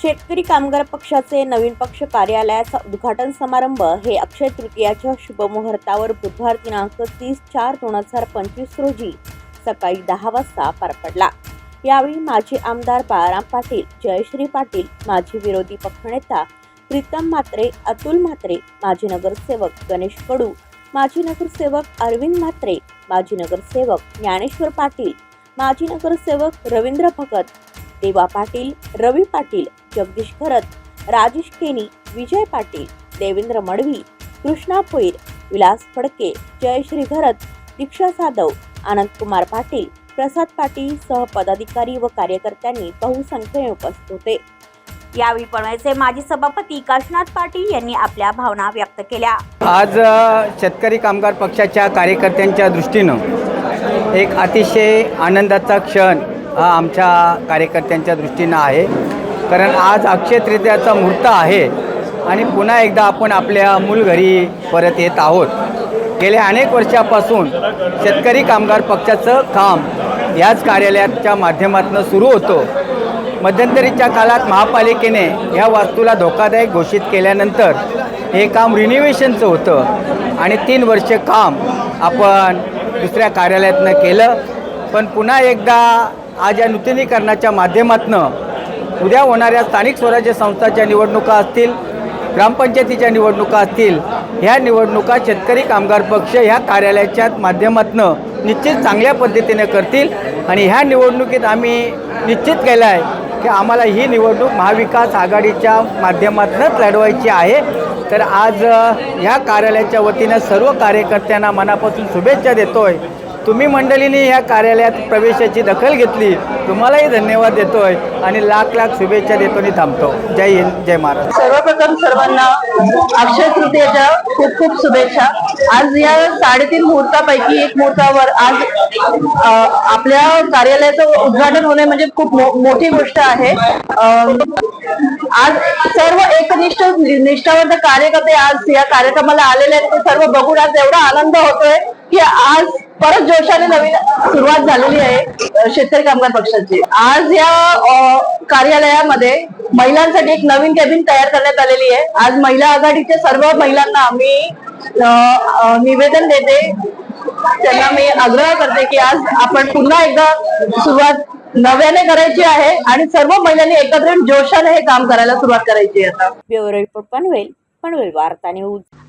शेतकरी कामगार पक्षाचे नवीन पक्ष कार्यालयाचा उद्घाटन समारंभ हे अक्षय तृतीयाच्या शुभमुहूर्तावर बुधवार दिनांक तीस चार दोन हजार पंचवीस रोजी सकाळी दहा वाजता पार पडला. यावेळी माजी आमदार बाळाराम पाटील जयश्री पाटील माजी विरोधी पक्षनेता प्रीतम म्हात्रे अतुल म्हात्रे माजी नगरसेवक गणेश कडू माजी नगरसेवक अरविंद म्हात्रे माजी नगरसेवक ज्ञानेश्वर पाटील माजी नगरसेवक रवींद्र भगत देवा पाटील रवी पाटील जगदीश खरत राजेश केनी विजय पाटील देवेंद्र मडवी कृष्णा भोईर विलास फडके जयश्री घरत दीक्षा साधव आनंदकुमार पाटील प्रसाद पाटील सह पदाधिकारी व कार्यकर्त्यांनी बहुसंख्येने उपस्थित होते. यावेळी पनवेलचे माजी सभापती काशनाथ पाटील यांनी आपल्या भावना व्यक्त केल्या. आज शेतकरी कामगार पक्षाच्या कार्यकर्त्यांच्या दृष्टीनं एक अतिशय आनंदाचा क्षण हा आमच्या कार्यकर्त्यांच्या दृष्टीनं आहे. कारण आज अक्षय तृतीयाचा मुहूर्त आहे आणि पुन्हा एकदा आपण आपल्या मूल घरी परत येत आहोत. गेल्या अनेक वर्षापासून शेतकरी कामगार पक्षाचं काम याच कार्यालयाच्या माध्यमातून सुरू होतं. मध्यंतरीच्या काळात महापालिकेने ह्या वास्तूला धोकादायक घोषित केल्यानंतर हे काम रिनिव्हेशनचं होतं आणि तीन वर्ष काम आपण दुसऱ्या कार्यालयातनं केलं. पण पुन्हा एकदा आज या नूतनीकरणाच्या माध्यमातून उद्या होणाऱ्या स्थानिक स्वराज्य संस्थाच्या निवडणुका असतील ग्रामपंचायतीच्या निवडणुका असतील ह्या निवडणुका शेतकरी कामगार पक्ष ह्या कार्यालयाच्या माध्यमातून निश्चित चांगल्या पद्धतीने करतील आणि ह्या निवडणुकीत आम्ही निश्चित केलं आहे की आम्हाला ही निवडणूक महाविकास आघाडीच्या माध्यमातूनच लढवायची आहे. तर आज ह्या कार्यालयाच्या वतीनं सर्व कार्यकर्त्यांना मनापासून शुभेच्छा देतो आहे तुम्ही मंडळीने ह्या कार्यालयात प्रवेशाची दखल घेतली तुम्हालाही धन्यवाद देतोय आणि लाख लाख शुभेच्छा देतो आणि थांबतो. जय हिंद जय महाराज सर्वप्रथम सर्वांना अक्षय तृतीयेच्या खूप खूप शुभेच्छा. आज या साडेतीन मुहूर्तापैकी एक मुहूर्तावर आज आपल्या कार्यालयाचं उद्घाटन होणे म्हणजे खूप मो- मोठी गोष्ट आहे. आज सर्व एकनिष्ठ निष्ठावंत कार्यकर्ते आज या कार्यक्रमाला आलेले आहेत. ते सर्व बघून आज एवढा आनंद होतोय की आज परत जोशाने नवीन सुरुवात झालेली आहे शेतकरी कामगार पक्षाची. आज या कार्यालयामध्ये महिलांसाठी एक नवीन कॅबिन तयार करण्यात आलेली आहे. आज महिला आघाडीच्या सर्व महिलांना आम्ही निवेदन देते. त्यांना मी आग्रह करते की आज आपण पुन्हा एकदा सुरुवात नव्याने करायची आहे आणि सर्व महिलांनी एकत्र जोशाने हे काम करायला सुरुवात करायची आता. ब्युरो रिपोर्ट पनवेल पनवेल वार्ता न्यूज.